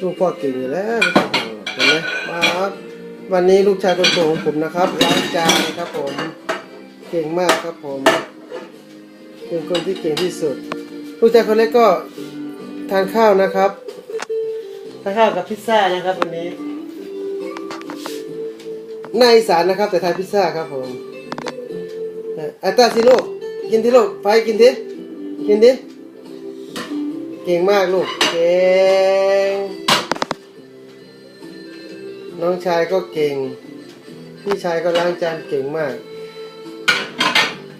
ลูกพ่อเก่งอยู่แล้วเห็นไหมมาครับวันนี้ลูกชายคนโตของผมนะครับล้างจานครับผม เก่งมากครับผม เป็นคนที่เก่งที่สุด ลูกชายคนเล็กก็ทานข้าวนะครับทานข้าวกับพิซซ่านะครับวันนี้ในอีสานนะครับ แต่ทานพิซซ่าครับผมเอ่ออัตตาสิลูกกินที่ลูกไปกินดิกินดิ เก่งมากลูก เก่ง น้องชายก็เก่ง พี่ชายก็ล้างจานเก่งมาก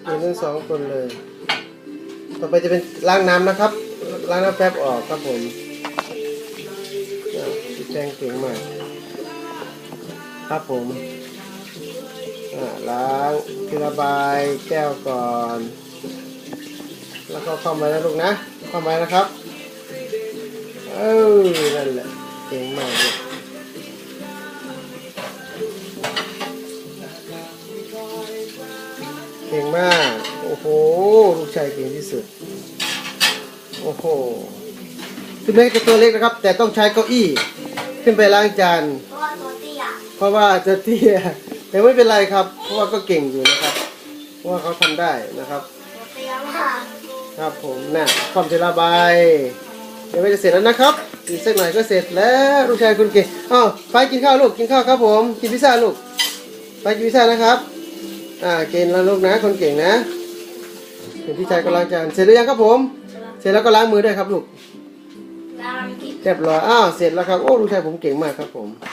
เก่งทั้งสองคนเลย ต่อไปจะเป็นล้างน้ำนะครับ ล้างน้ำแป๊บออกครับผมพี่แจงเก่งมาก ครับผมล้างทีละใบแก้วก่อน แล้วก็เข้ามาแล้วลูกนะ เข้ามานะครับ เออนั่นแหละเก่งมากลูกเก่งมาก โอ้โห ลูกชายเก่งที่สุด โอ้โหถึงแม้จะตัวเล็กนะครับ แต่ต้องใช้เก้าอี้ ขึ้นไปล้างจาน เพราะว่าตัวเตี้ยเพราะว่าจะเตี้ย แต่ไม่เป็นไรครับ เพราะว่าก็เก่งอยู่นะครับ เพราะว่าเขาทำได้นะครับ ตัวเตี้ยมาก ครับผมน่ะความเจระบายเดี๋ยวไม่จะเสร็จแล้วนะครับอีกสักหน่อยก็เสร็จแล้วลูกชายคุณเก่งอ้าวไปกินข้าวลูกกินข้าวครับผม กินพิซซ่าลูก ไปกินพิซซ่านะครับ อ่ากินแล้วลูกนะคนเก่งนะเห็นพี่ชายก็ล้างจานเสร็จหรือยังครับผม เสร็จแล้วก็ล้างมือด้วยครับลูกแล้วมันกินเรียบร้อยอ้าวเสร็จแล้วครับโอ้ลูกชายผมเก่งมากครับผม